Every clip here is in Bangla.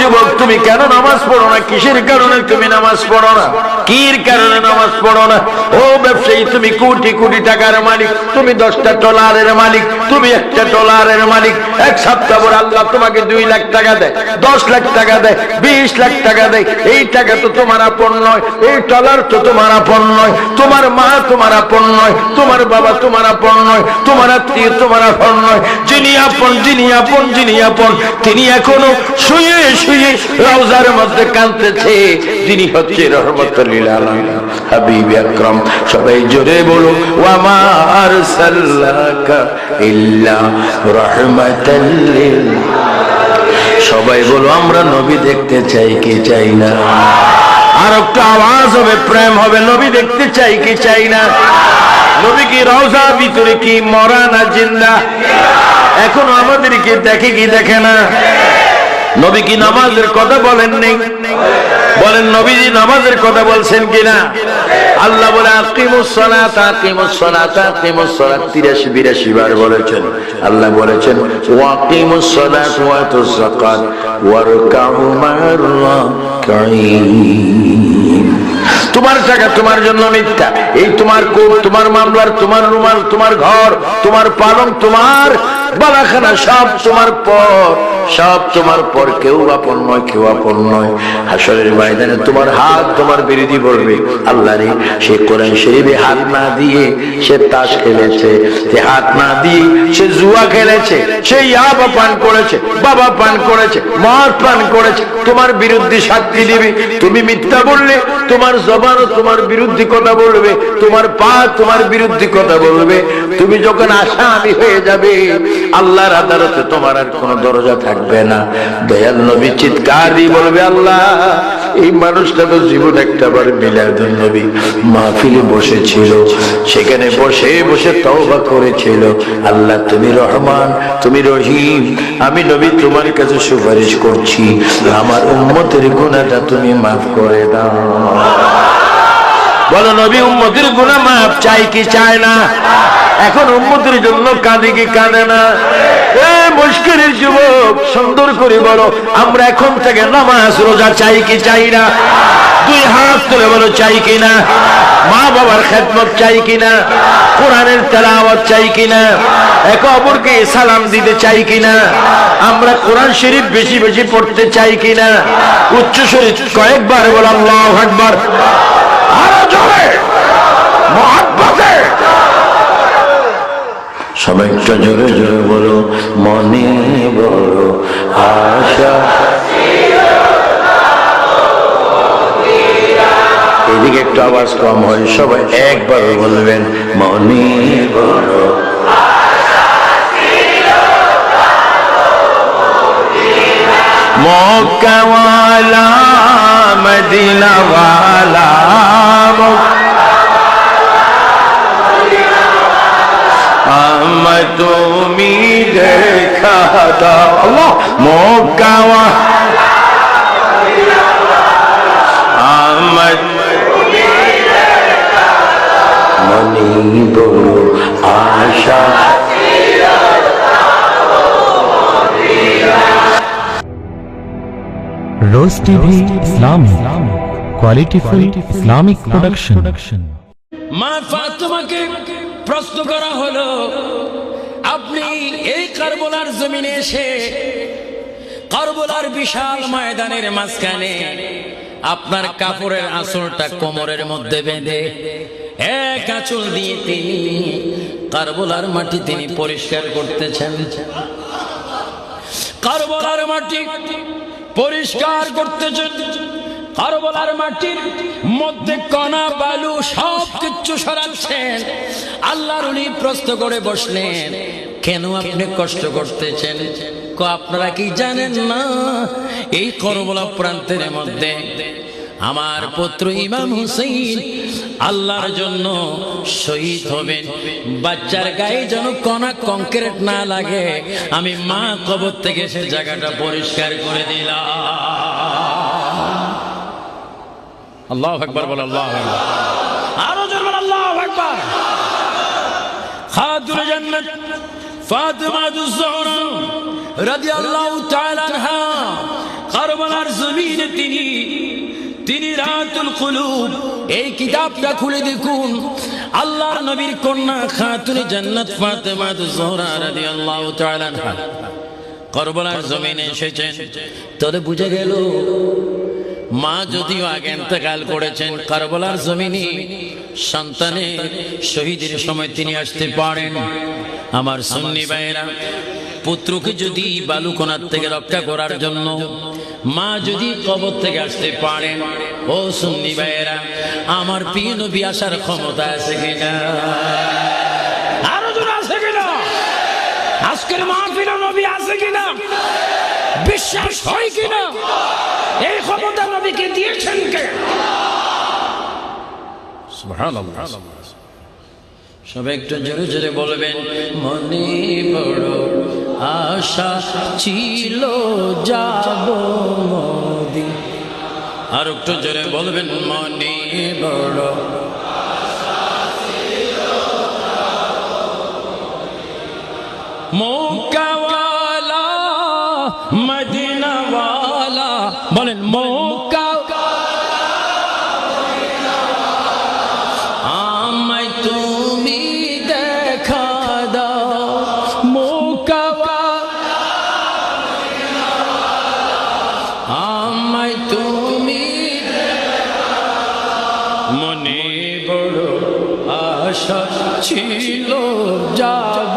যুবক, তুমি কেন নামাজ পড়ো না? কিসের কারণে তুমি নামাজ পড়ো না? কির কারণে নামাজ পড়ো না? ও ব্যবসায়ী, তুমি কোটি কোটি টাকার মালিক, তুমি দশটা টলারের মালিক, তুমি একটা টলারের মালিক। এক সপ্তাহ পর আল্লাহ তোমাকে দুই লাখ টাকা দেয়, দশ লাখ টাকা দেয়, বিশ লাখ টাকা দেয়। এই টাকা তো তোমার আপন নয়, এই টলার তো তোমার আপন নয়, তোমার মা তোমার আপন নয়, তোমার বাবা তোমার আপন নয়, তোমার আত্মীয় তোমার আপন নয়। যিনি আপন যিনি আপন যিনি আপন, তিনি এখনও শুয়ে শুয়ে রওজার মধ্যে কাঁদতেছে। যিনি হচ্ছে রহমতুল্লিল আলামিন হাবিব আকরাম, সবাই জোরে বলো ওয়ামা আরসালনাকা ইল্লা রাহমাতাল লিল সবাই বলো আমরা নবী দেখতে চাই কি চাই না? আর একটা আওয়াজ হবে, প্রেম হবে, নবী দেখতে চাই কি চাই না? নবী কি রওজা, ভিতরে কি মরা না জিন্দা? এখন আমাদেরকে দেখে কি দেখে না? নবী কি নামাজের কথা বলেন নেই? বলেন, নবীজি নামাজের কথা বলছেন কিনা? আল্লাহ বলে, আকিমুস সালাত আকিমুস সালাত আকিমুস সালাত। 83 82 বার বলেছেন। আল্লাহ বলেছেন তোমার টাকা তোমার জন্য মিথ্যা। এই তোমার কোট তোমার মামলার, তোমার রুমাল, তোমার ঘর, তোমার পালং, তোমার বালাখানা সব তোমার পর। সব তোমার পর কেউ আপন নয়, কেউ আপন নয়। হাসরের ময়দানে তোমার হাত তোমার বিরোধী বলবে আল্লাহ রে, সে কোরআন শরীফে হাত না দিয়ে সে তাস খেলেছে। সে হাত না দিয়ে সে জুয়া খেলেছে। সে ইয়াবা পান করেছে, বাবা পান করেছে, মদ পান করেছে। তোমার বিরুদ্ধে সাক্ষী দিবে। তুমি মিথ্যা বললে, তোমার জবানও তোমার বিরুদ্ধে কথা বলবে। তোমার পা তোমার বিরুদ্ধে কথা বলবে। তুমি যখন আসামি হয়ে যাবে, আল্লাহর আদালতে তোমার আর কোনো দরজা থাকবে না। দয়াল নবী চিৎকার দিয়ে বলবে, আল্লাহ, এই মানুষটা তো জীবন একটা বার মিলাদুল নবী মাহফিলে বসেছিল। সেখানে বসে বসে তওবা করেছিল। আল্লাহ, তুমি রহমান, তুমি রহিম। আমি নবী তোমার কাছে সুপারিশ করছি। আমার উম্মতের গুণাটা তুমি মাফ করে দাও। বলো, নবী, উম্মতির গুণা মাফ চাই কি চায় না? এখন উম্মতির জন্য কাঁদে কি কাঁদে না? মুশকিলের যুবক সুন্দর করে বলো আমরা এখন থেকে নামাজ রোজা চাই কি চাই না? দুই হাত তুলে বলো চাই কিনা মা বাবার খেদমত চাই কিনা কোরআনের তেলাওয়াত চাই কিনা একে অপরকে সালাম দিতে চাই কিনা আমরা কোরআন শরীফ বেশি বেশি পড়তে চাই কিনা উচ্চ শরীফ কয়েকবার বলো আল্লাহু আকবার। আরও জোরে। মহাব্বতে। সবাই একটু জোরে জোরে বলো, মনে বড় আশা। এদিকে একটু আওয়াজ কম হয়, সবাই একবার বলবেন, মনে বড় মক্কাওয়ালা, মদিনাওয়ালা আমার তুমি দেখা দাও আল্লাহ মক্কাওয়া আমার মনি বড় আশা রোজ টিভি ইসলামী কোয়ালিটিফুল ইসলামিক প্রোডাকশন মা ফাতেমাকে প্রশ্ন করা হলো, আপনি এই কারবলার জমিনে এসে কারবলার বিশাল ময়দানের মাঝখানে আপনার কাপড়ের আঁচলটা কোমরের মধ্যে বেঁধে এক আঁচল দিয়ে তিনি কারবলার মাটি তিনি পরিষ্কার করতেছেন। কারবলার মাটি পরিষ্কার করতেছেন। কারবলার মাটির মধ্যে কণা, বালু সব কিছু সরাচ্ছেন। আল্লাহর উনি প্রশ্ন করে বসলেন, কেন আপনি কষ্ট করতেছেন? আপনারা কি জানেন না? এই করবলা প্রান্তের মধ্যে আমার পুত্র ইমাম হুসেইন আল্লাহর জন্য শহীদ হবেন। বাচ্চার গায়ে যেন কণা কংক্রিট না লাগে। আমি মা কবর থেকে সে জায়গাটা পরিষ্কার করে দিলাম। আল্লাহ একবার বল আল্লাহ আরও জোর আল্লাহ একবার খাতুন জান্নাত ফাতিমা যুজহরা রাদিয়াল্লাহু তাআলা আনহা, কারবালার জমিনে তিনি তিনি রাতুল কুলুব। এই কিতাবটা খুলে দেখুন। আল্লাহর নবীর কন্যা খাতুনে জান্নাত ফাতেমা জোহরা রাদিয়াল্লাহু তাআলা আনহা। কারবালার জমিনে এসেছেন। তবে বুঝে গেল মা যদিও আগে ইন্তেকাল করেছেন কারবালার জমিনে সন্তানের শহীদের সময় তিনি আসতে পারেন। আমার সুন্নি ভাইয়েরা, পুত্রকে যদি বালুকোনার থেকে রক্ষা করার জন্য মা যদি কবর থেকে আসতে পারেন, ও সুন্নি ভাইয়েরা, আমার প্রিয় নবী আসার ক্ষমতা আছে কিনা? আরও জন আছে কিনা? আজকের মাহফিল নবী আছে কিনা? বিশ্বাস হয় কিনা? এই ক্ষমতা নবীকে দিয়েছেন কে? সবাই একটু জোরে জোরে বলবেন মনে বড় আশা ছিল যাব মোদি আর একটু জোরে বলবেন মনে বড় মৌকাওয়ালা মদিনাওয়ালা বলেন মৌকা আমায় তুমি দেখা দাও মৌকাওয়া আমায় তুমি মনে আশা ছিল যাব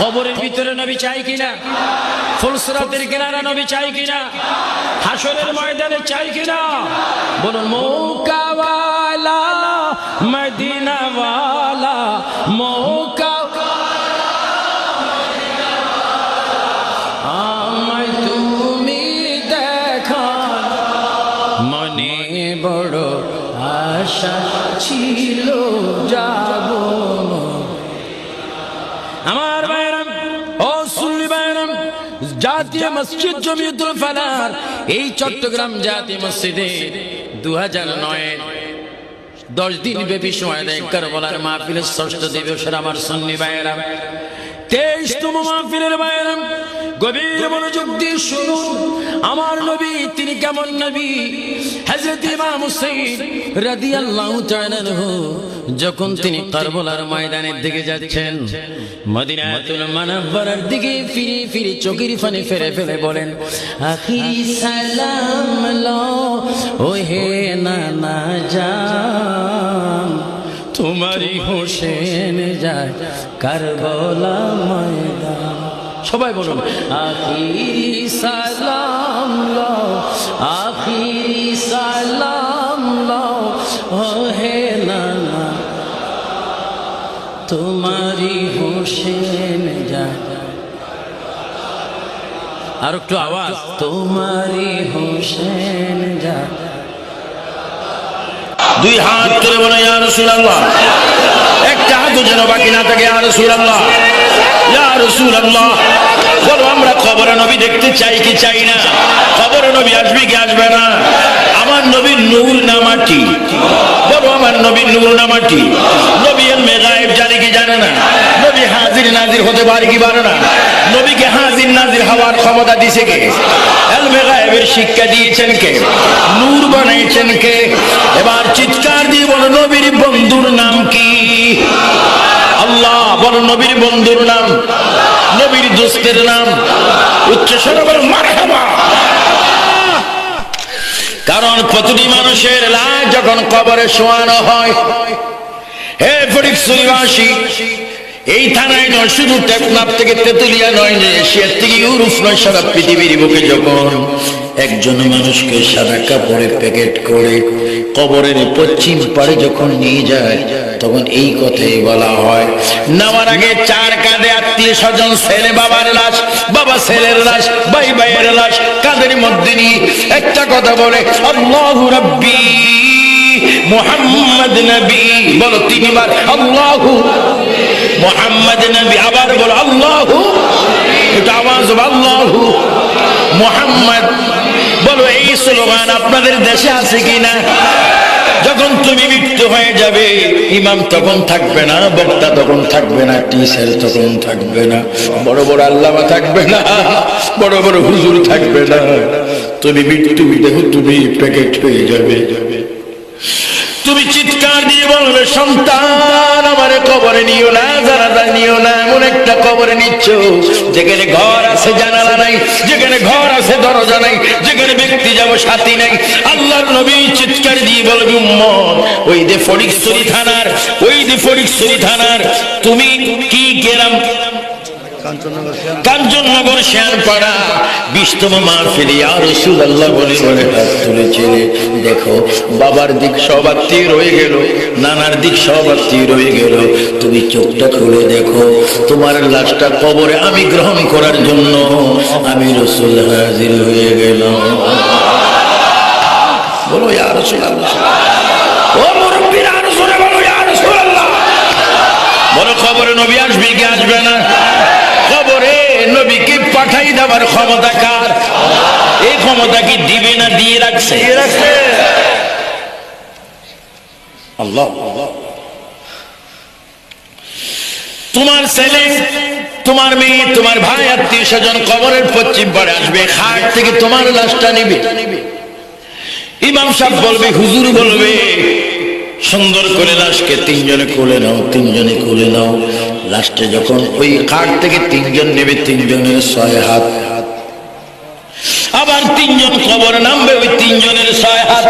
কবরের ভিতরে নবী চাই কিনা? ফুলসরাতের কিনারা নবী চাই কিনা? হাসরের ময়দানে চাই কিনা? বলুন, মৌকাওয়ালা, মদিনাওয়ালা মৌকা আমায় তুমি দেখা, মনে বড় আশা ছিল, যাব। আমার জাতীয় মসজিদ জমিউদ্দুল ফালার এই চট্টগ্রাম জাতীয় মসজিদে দু হাজার নয় দশ দিন ব্যাপী সময় দেয় কারবলার মাহফিলের ষষ্ঠ দিবসের আমার সন্নি বাইরাম তেইশতম মাহফিলের বাইরাম গভীর মনোযোগ দিয়ে শুনুন। আমার নবী, তিনি কেমন নবী? হযরত ইমাম হুসাইন রাদিয়াল্লাহু তাআলা যখন তিনি কারবালার ময়দানের দিকে যাচ্ছেন, মদিনাতুল মুনাওয়ারার দিকে ফিরে ফিরে চোখের ফানে ফেরে ফেলে বলেন আখিরি সালাম লো ও হে নানা জান, তোমারই হোসেন যায় ময়দান। সবাই বলুন আখিরি সালাম লো আখিরি সালাম লো ও হে নানা, তোমারই হোসেন আর একটু আওয়াজ। তোমারই হোসেন যায় দুই হাত তুলে বলে, ইয়া রাসূলুল্লাহ। একটা হাত যেন বাকি না থাকে, ইয়া রাসূলুল্লাহ। ইয়া রাসূলুল্লাহ। বলো আমরা কবরে নবী দেখতে চাই কি চাই না? কবরে নবী আসবে কি আসবে না? আমার নবীর নূর না মাটি বলো, আমার নবীর নূর না মাটি নবী জানে কি জানে না? নবী হাজির নাজির হতে পারে কি পারে না? নবীকে হাজির নাজির হওয়ার ক্ষমতা দিছে কে? এল মেগায়েবের শিক্ষা দিয়েছেন কে? নূর বানাইছেন কে? এবার চিৎকার দিয়ে বলো, নবীর বন্ধুর নাম কি? আল্লাহ বলো নবীর বন্ধুর নাম, নবীর দোস্তের নাম, উচ্চ স্বরে বলো মারহাবা। কারণ প্রতিটি মানুষের লাশ যখন কবরে শোয়ানো হয় এই থানায় নয়, শুধু টেকনাফ থেকে তেতুলিয়া নয় এশিয়ার থেকে ইউরোপ নয় সারা পৃথিবীর বুকে যখন একজন মানুষকে সাদা কাপড়ে প্যাকেট করে কবরের পশ্চিম পারে যখন নিয়ে যায়, তখন এই কথাই বলা হয়, নামার আগে চার কাঁধে আত্মীয় স্বজন, ছেলে বাবার লাশ, বাবা ছেলের লাশ, ভাই ভাইয়ের লাশ, কাঁধের মধ্যে নিয়ে একটা কথা বলে, আল্লাহ রাব্বি, মোহাম্মদ নবী। বলো তিনবার, আল্লাহু মোহাম্মদ নবী। আবার বলো, আল্লাহু, এটা আওয়াজ আল্লাহু মোহাম্মদ স্লোগান আপনাদের দেশে আছে কিনা? যখন তুমি মৃত্যু হয়ে যাবে, ইমাম তখন থাকবে না, বক্তা তখন থাকবে না, টিচার তখন থাকবে না, বড় বড় আল্লামা থাকবে না, বড় বড় হুজুর থাকবে না। তুমি মৃত্যু দেহ তুমি প্যাকেট হয়ে যাবে। তুমি চিৎকার দিয়ে বলবে, সন্তান, আমার কবরে নিও না, জানাজা নিও না, এমন একটা কবরে নিচ্ছ, যেখানে ঘর আছে, জানালা নাই, যেখানে ঘর আছে, দরজা নাই, যেখানে ব্যক্তি যাব, সাথী নাই। আল্লাহর নবী চিৎকার দিয়ে বলবে, উম্মত, ওই যে ফরিকছড়ি থানার, ওই যে ফরিকছড়ি থানার, তুমি কি গেলাম কাঞ্চননগর শ্যানপাড়া বিশতম মাহফিলি আর রসুল আল্লাহ বলে বলে হাত তুলেছিলে দেখো, বাবার দিক সব আত্মীয় রয়ে গেল, নানার দিক সব আত্মীয় রয়ে গেল। তুমি চোখটা খুলে দেখো, তোমার লাশটা কবরে আমি গ্রহণ করার জন্য আমি রসুল হাজির হয়ে গেল বলো, ইয়া রসুল আল্লাহ ও মুরব্বীরা, আরও বলো, ইয়া রসুল আল্লাহ বলো খবরে নবী আসবে কি আসবে না? পাঠাই দেওয়ার ক্ষমতা কার? এই ক্ষমতা কি দিবে না দিয়ে রাখছে? আল্লাহ। তোমার ছেলে তোমার মেয়ে তোমার ভাই আত্মীয় স্বজন কবরের পশ্চিম পাড়ে আসবে খাট থেকে তোমার লাশটা নিবে। ইমাম সাহেব বলবে হুজুর বলবে সুন্দর করে লাশকে তিনজনে কোলে নাও তিনজনে কোলে নাও। লাস্টে যখন ওই কাঠ থেকে তিনজন নেবে, তিনজনের ছয় হাত। আবার তিনজন কবর নামবে, ওই তিনজনের ছয় হাত।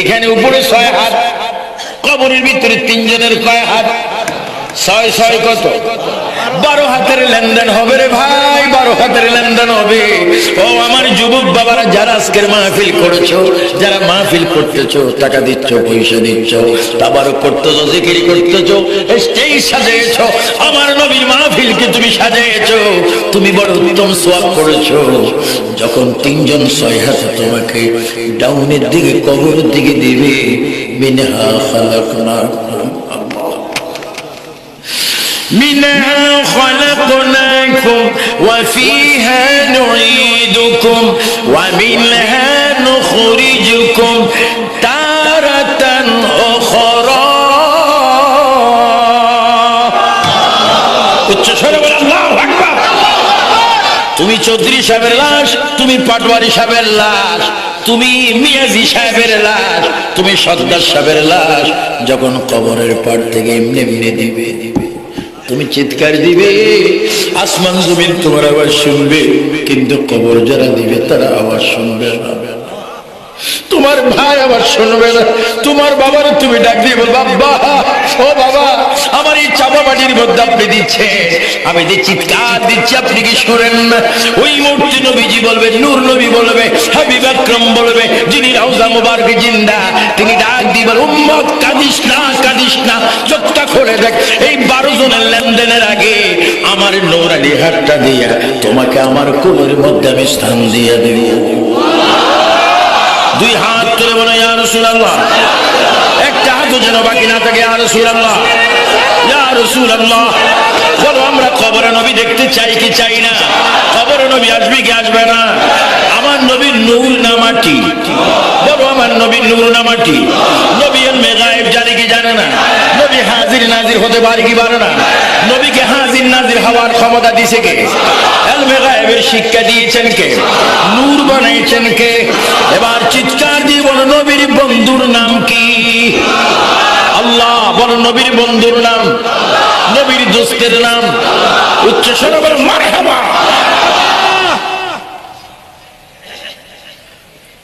এখানে উপরে ছয় হাত, কবরের ভিতরে তিনজনের কয় হাত? ছয় ছয় কত? বারো হাতের লেনদেন হবে রে ভাই, বারো হাতের লেনদেন হবে। ও আমার যুবক বাবারা, যারা আজকের মাহফিল করেছ, যারা মাহফিল করতেছো, টাকা দিচ্ছ, পয়সা দিচ্ছ তাবারও করতেছো, জিকির করতেছো, স্টেজ সাজিয়েছ, আমার নবীর মাহফিলকে তুমি সাজিয়েছো, তুমি বড় উত্তম সোয়াব করেছ। যখন তিনজন ছয় হাতে তোমাকে ডাউনের দিকে, কবরের দিকে দিবে, মিনহা খালাকনাকুম منها خلقناكم وفيها نعيدكم ومنها نخرجكم تارة أخرى উচ্চ স্বরে বলে আল্লাহু আকবার তুমি চৌধুরী সাহেবের লাশ তুমি পাটওয়ারি সাহেবের লাশ তুমি মিয়াজি সাহেবের লাশ তুমি সর্দার সাহেবের লাশ যখন কবরের পাট থেকে এমনি এমনি দিবে তুমি চিৎকার দিবে, আসমান জমিন তোমার আওয়াজ শুনবে, কিন্তু কবর যারা দিবে তারা আওয়াজ শুনবে না। তোমার ভাই আবার শুনবে না। তোমার বাবার তুমি ডাক দিয়ে বল বাবা ও বাবা, আমার এই চাপা বাটির মধ্যে আপনি দিচ্ছে আমি যে চিৎকার দিচ্ছি, আপনি কি শুনেন না? ওই মুহূর্তে নবীজি বলবে, নূর নবী বলবে, হাবিব আকরম বলবে, যিনি রাউজা মুবারক জিন্দা, তিনি ডাক দিয়ে বল, উম্মত, কাঁদিস না কাঁদিস না, চোখটা খুলে দেখ। এই বারো জনের লেনদেনের আগে আমার নৌরানি হাতটা দিয়া তোমাকে আমার কোলের মধ্যে আমি স্থান দিয়ে বলে ইয়া রাসূলুল্লাহ। একটা হাতও যেন বাকি না বলো, আমরা কবরে নবী দেখতে চাই কি চাই না? কবরে নবী আসবে কি আসবে না? আমার নবীর নূর না মাটি? বলো, আমার নবীর নূর না মাটি? নবী এলমে গায়েব জানে কি জানে না? নবী হাজির নাজির হতে পারে কি পারে না? নবীকে হাজির নাজির হওয়ার ক্ষমতা দিছে কে? এলমে গায়েবের শিক্ষা দিয়েছেন কে? নূর বানাইছেন কে? এবার চিৎকার দিয়ে বলো, নবীর বন্ধুর নাম কি? আল্লাহ, বলো নবীর বন্ধুর নাম। নবীর দোস্তের নাম। উচ্চ স্বরে মারহাবা।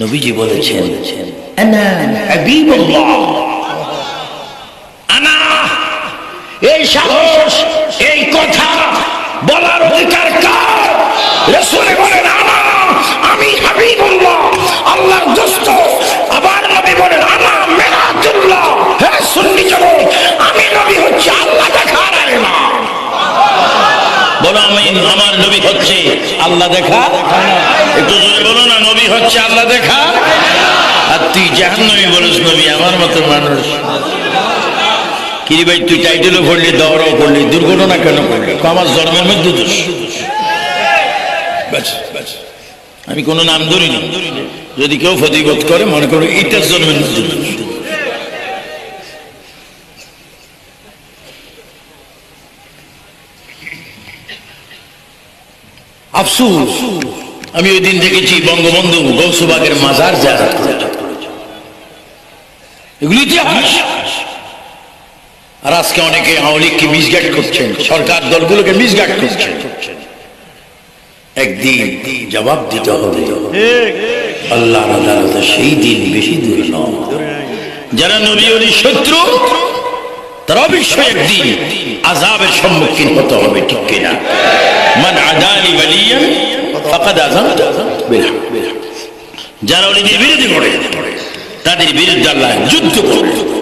নবীজি বলেছেন, আনা হাবিবুল্লাহ। সাহস, এই কথা বলার অধিকার কার? রসুল বলেন আনা আমি হাবিবুল্লাহ, আল্লাহর দোস্ত। আবার নবী বলেন আনা মেরাতুল্লাহ হ্যাঁ সুন্নি জগৎ আমি নবী হচ্ছে আল্লাহ দেখার আলেমা বলো, আমি, আমার নবী হচ্ছে আল্লাহ দেখা একটু জোরে বলো না, নবী হচ্ছে আল্লাহ দেখা আর তুই জাহান্নবী বলিস, নবী আমার মতো মানুষ। কিরে ভাই, তুই টাইটেলও দৌড়াও দুর্ঘটনা কেন করলি আমার জন্মের মধ্যে দোষ। আমি কোনো নাম ধরিনি। যদি কেউ ফতিবোধ করে, মনে করো এটার জন্মের মধ্যে দোষ। আফসুস, আমি ওই দিন দেখেছি বঙ্গবন্ধু গৌসুবাগের মাজার জায়গা এগুলি ইতিহাস। আর আজকে অনেকে আওয়ামী মিসগাইড করছেন। সরকার দলগুলোকে মিসগাইড করছেন। একদিন জবাব দিতে হবে। আল্লাহ সেই দিন বেশি দূর যারা নবী শত্রু, তারা অবশ্যই একদিন আজাবের সম্মুখীন হতে হবে, ঠিক কিনা? মান আদানি বালিয়ান, ফাকাদ হক। যারা অলিদের বিরোধী করে তাদের বিরুদ্ধে আল্লাহ যুদ্ধ করবে।